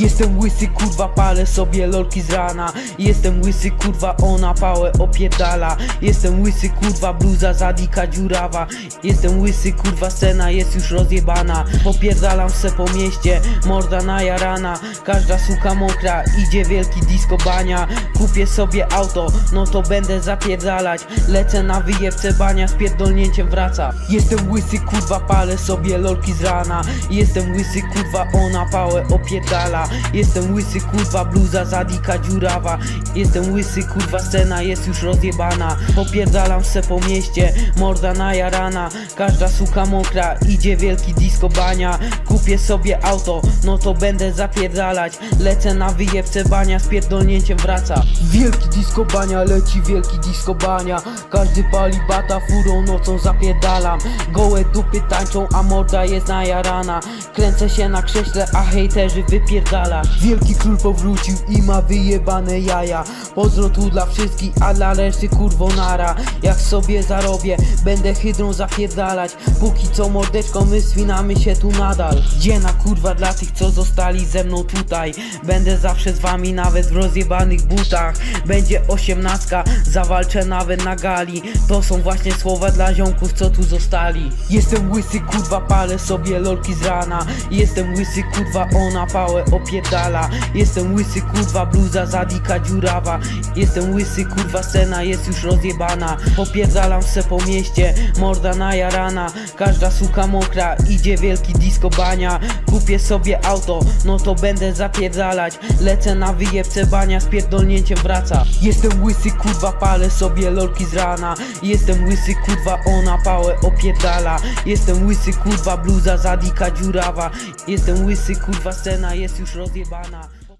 Jestem łysy kurwa, palę sobie lolki z rana. Jestem łysy kurwa, ona pałę opierdala. Jestem łysy kurwa, bluza zadika dziurawa. Jestem łysy kurwa, scena jest już rozjebana. Popierdalam se po mieście, morda najarana. Każda suka mokra, idzie wielki disco bania. Kupię sobie auto, no to będę zapierdalać. Lecę na wyjebce bania, z pierdolnięciem wraca. Jestem łysy kurwa, palę sobie lolki z rana. Jestem łysy kurwa, ona pałę opierdala Jestem łysy kurwa, bluza zadika dziurawa. Jestem łysy kurwa, scena jest już rozjebana. Popierdalam se po mieście, morda najarana. Każda suka mokra, idzie wielki disco bania. Kupię sobie auto, no to będę zapierdalać. Lecę na wyjebce bania, z pierdolnięciem wraca. Wielki disco bania, leci wielki disco bania. Każdy pali bata, furą nocą zapierdalam. Gołe dupy tańczą, a morda jest najarana. Kręcę się na krześle, a hejterzy Wielki król powrócił i ma wyjebane jaja. Pozdro tu dla wszystkich, a dla reszty kurwo nara. Jak sobie zarobię, będę hydrą zapierdalać. Póki co mordeczko, my swinamy się tu nadal. Dziena kurwa dla tych, co zostali ze mną tutaj? Będę zawsze z wami, nawet w rozjebanych butach. Będzie osiemnastka, zawalczę nawet na gali. To są właśnie słowa dla ziomków, co tu zostali. Jestem łysy kurwa, palę sobie lolki z rana. Jestem łysy kurwa, ona pałę opierdala Jestem łysy kurwa, bluza zadika dziurawa. Jestem łysy kurwa, scena jest już rozjebana. Popierdalam se po mieście, morda najarana. Każda suka mokra, idzie wielki disco bania. Kupię sobie auto, no to będę zapierdalać. Lecę na wyjebce bania, z pierdolnięciem wraca. Jestem łysy kurwa, palę sobie lolki z rana. Jestem łysy kurwa, ona pałę opierdala. Jestem łysy kurwa, bluza zadika dziurawa. Jestem łysy kurwa, scena jest już rozjebana